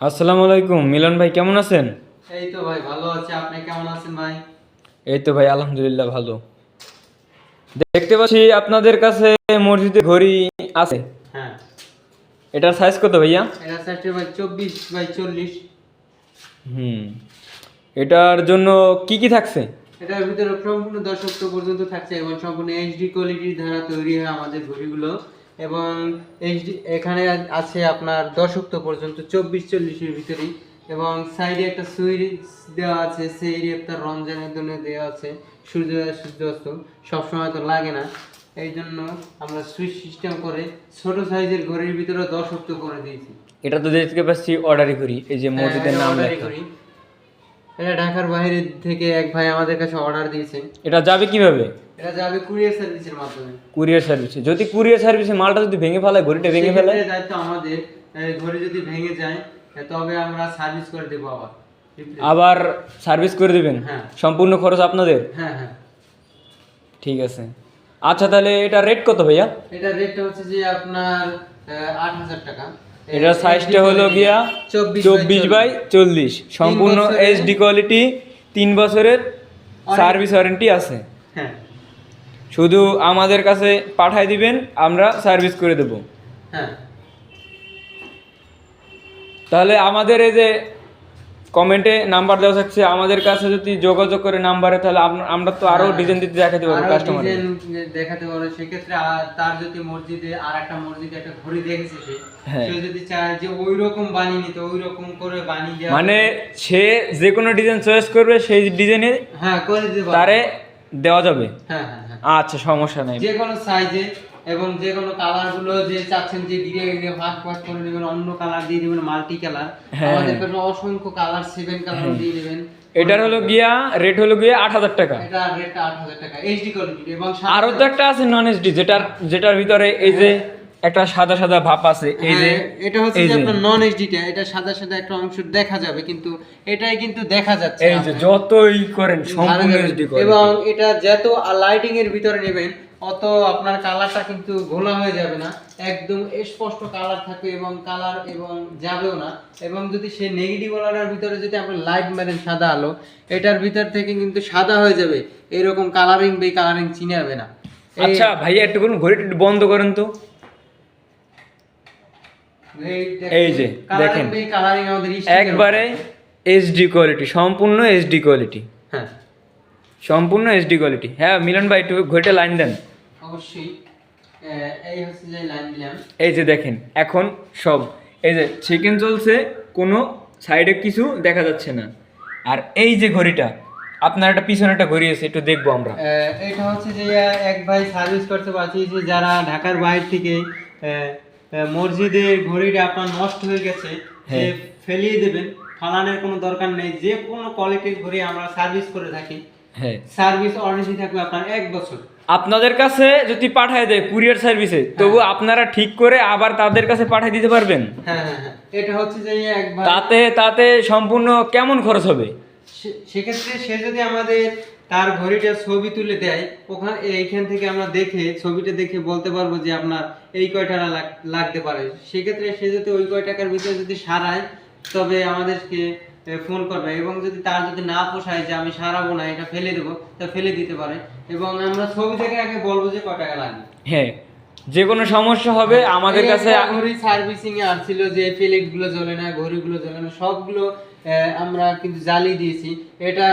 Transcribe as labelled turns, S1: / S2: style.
S1: আসসালামু আলাইকুম মিলন ভাই কেমন আছেন?
S2: এই তো ভাই ভালো আছে। আপনি কেমন আছেন ভাই?
S1: এই তো ভাই আলহামদুলিল্লাহ ভালো। দেখতে পাচ্ছি আপনাদের কাছে মসজিদে ঘড়ি আছে।
S2: হ্যাঁ।
S1: এটার সাইজ কত ভাইয়া?
S2: এটা সাইজটা ভাই চব্বিশ বাই চল্লিশ।
S1: হুম। এটার জন্য কি কি থাকছে?
S2: এটার ভিতরে সম্পূর্ণ দর্শক পর্যন্ত থাকছে এবং সম্পূর্ণ এইচডি কোয়ালিটির দ্বারা তৈরি হয় আমাদের ঘড়িগুলো। এবং এইচডি এখানে আছে আপনার দশ দশক্ত পর্যন্ত চব্বিশ চল্লিশের ভিতরেই। এবং সাইডে একটা সুইচ দেওয়া আছে সেই আপনার রমজানের জন্য দেওয়া আছে। সূর্যোদয় সূর্যাস্ত সবসময় তো লাগে না। এই জন্য আমরা সুইচ সিস্টেম করে ছোট সাইজের ঘড়ির ভিতরে দশ দশক্ত করে দিয়েছি।
S1: এটা তো দেখতে পাচ্ছি অর্ডারই করি এই যে মসজিদের
S2: হ্যাঁ,
S1: নাম
S2: order-ই করি। এটা ঢাকার বাইরে থেকে এক ভাই আমাদের কাছে অর্ডার দিয়েছে।
S1: এটা যাবে কীভাবে?
S2: এটা যাবে কুরিয়ার সার্ভিসের মাধ্যমে।
S1: কুরিয়ার সার্ভিসে। যদি কুরিয়ার সার্ভিসে মালটা যদি ভেঙে ফেলায় ঘড়িটা ভেঙে ফেলায়?
S2: দায়িত্ব আমাদের ঘড়ি যদি ভেঙে যায় তবে আমরা সার্ভিস করে দেবো আবার।
S1: আবার সার্ভিস করে দিবেন?
S2: হ্যাঁ।
S1: সম্পূর্ণ খরচ আপনাদের?
S2: হ্যাঁ হ্যাঁ।
S1: ঠিক আছে। আচ্ছা তাহলে এটা রেট কত ভাইয়া?
S2: এটা রেটটা হচ্ছে যে আপনার আট হাজার টাকা।
S1: এটা সাইজটা হলো গিয়া চব্বিশ বাই চল্লিশ। সম্পূর্ণ এইচডি কোয়ালিটি তিন বছরের সার্ভিস ওয়ারেন্টি আছে।
S2: হ্যাঁ।
S1: শুধু আমাদের কাছে পাঠাই দিবেন আমরা সার্ভিস করে দেব।
S2: হ্যাঁ।
S1: তাহলে আমাদের এই যে কমেন্টে নাম্বার দেওয়া থাকছে আমাদের কাছে যদি যোগাযোগ করে নাম্বারে তাহলে আমরা তো আরও ডিজাইন দিতে দেখাতে পারব কাস্টমার
S2: দেখাতে পারো সেক্ষেত্রে তার যদি মসজিদে আর একটা মসজিদে একটা ঘড়ি দেখেছে সে
S1: হ্যাঁ।
S2: যদি চায় যে ওই রকম বানিয়ে নিতে ওই রকম করে বানিয়ে দেওয়া
S1: মানে সে যে কোনো ডিজাইন চয়েস করবে সেই ডিজাইনে
S2: হ্যাঁ করে দিতে।
S1: তারে দেওয়া যাবে।
S2: হ্যাঁ হ্যাঁ হ্যাঁ।
S1: আচ্ছা সমস্যা নেই।
S2: যে কোনো সাইজে এবং যে কোনো কালারগুলো যে চাচ্ছেন যে দিয়ে দিয়ে ভাগ ভাগ করে নেবেন অন্য কালার দিয়ে দিবেন মাল্টি কালার
S1: হ্যাঁ।
S2: আমাদের কাছে অসংখ্য কালার সেভেন কালার দিয়ে দিবেন
S1: এটার হলো গিয়া রেট হলো গিয়া আট হাজার টাকা।
S2: এটা রেট আট হাজার টাকা এইচডি কোয়ালিটি এবং
S1: আরও তো একটা আছে নন এইচডি যেটার যেটার ভিতরে এই যে একটা সাদা সাদা ভাব আছে এই যে
S2: হ্যাঁ, এটা হচ্ছে যে
S1: যে।
S2: আপনার নন এইচডিটা এটা সাদা সাদা একটা অংশ দেখা যাবে কিন্তু এটাই কিন্তু দেখা যাচ্ছে
S1: এই যে যতই করেন সম্পূর্ণ এইচডি
S2: যাবে। এবং এটা যত লাইটিং এর ভিতরে নেবেন অত আপনার কালারটা কিন্তু ঘোলা হয়ে যাবে না। একদম স্পষ্ট কালার থাকবে এবং কালার এবং যাবেও না। এবং যদি সে নেগেটিভ কালারের ভিতরে যদি আপনি লাইট মারেন সাদা আলো এটার ভিতর থেকে কিন্তু সাদা হয়ে যাবে। এরকম কালারিং বে কালারিং চিনাবে না।
S1: আচ্ছা ভাইয়া একটু করুন ঘড়িটা বন্ধ করেন তো। এই যে, দেখেন। একবারে এইচডি কোয়ালিটি সম্পূর্ণ এইচডি কোয়ালিটি
S2: হ্যাঁ।
S1: সম্পূর্ণ এইচডি কোয়ালিটি হ্যাঁ মিলন ভাই একটু ঘড়িটা লাইন দেন।
S2: অবশ্যই এই হচ্ছে যে লাইন দিলাম।
S1: এই যে দেখেন এখন সব এই যে সেকেন্ড চলছে কোনো সাইডে কিছু দেখা যাচ্ছে না। আর এই যে ঘড়িটা আপনার একটা পিছনে একটা ঘড়ি আছে একটু দেখব আমরা।
S2: এটা হচ্ছে যে এক ভাই সার্ভিস করতে পারছি যে যারা ঢাকার বাইরে থেকে মসজিদের ঘড়িটা আপনার নষ্ট হয়ে গেছে
S1: হ্যাঁ।
S2: ফেলিয়ে দেবেন ফালানোর কোনো দরকার নেই যে কোনো কোয়ালিটির ঘড়ি আমরা সার্ভিস করে থাকি।
S1: হ্যাঁ।
S2: সার্ভিস ওয়ারেন্টি থাকবে আপনার এক বছর।
S1: আপনাদের কাছে যদি পাঠায় দেয় কুরিয়ার সার্ভিসে তবু আপনারা ঠিক করে আবার তাদের কাছে পাঠিয়ে দিতে পারবেন?
S2: হ্যাঁ হ্যাঁ হ্যাঁ। এটা হচ্ছে যে এক ভাই
S1: তাতে তাতে সম্পূর্ণ কেমন খরচ হবে?
S2: সেক্ষেত্রে সে যদি আমাদের তার ঘড়িটা ছবি তুলে দেয় ওখানে এইখান থেকে আমরা দেখে ছবিটা দেখে বলতে পারব যে আপনার এই কয় টাকা লাগতে পারে। সেক্ষেত্রে সে যদি ওই কয় টাকার ভিতরে যদি সারায় তবে আমাদেরকে ফোন করবে এবং যদি তার যদি না পোষায় যে আমি সারাবো না এটা ফেলে দেবো তা ফেলে দিতে পারে। এবং আমরা ছবি থেকে আগে বলব যে কয় টাকা লাগবে।
S1: হ্যাঁ যে কোনো সমস্যা হবে আমাদের কাছে
S2: ঘড়ি সার্ভিসিং এ আসছিল যে প্লেটগুলো জ্বলে না ঘড়ি গুলো জ্বলে না সবগুলো আমরা কিন্তু জ্বালিয়ে দিয়েছি। এটা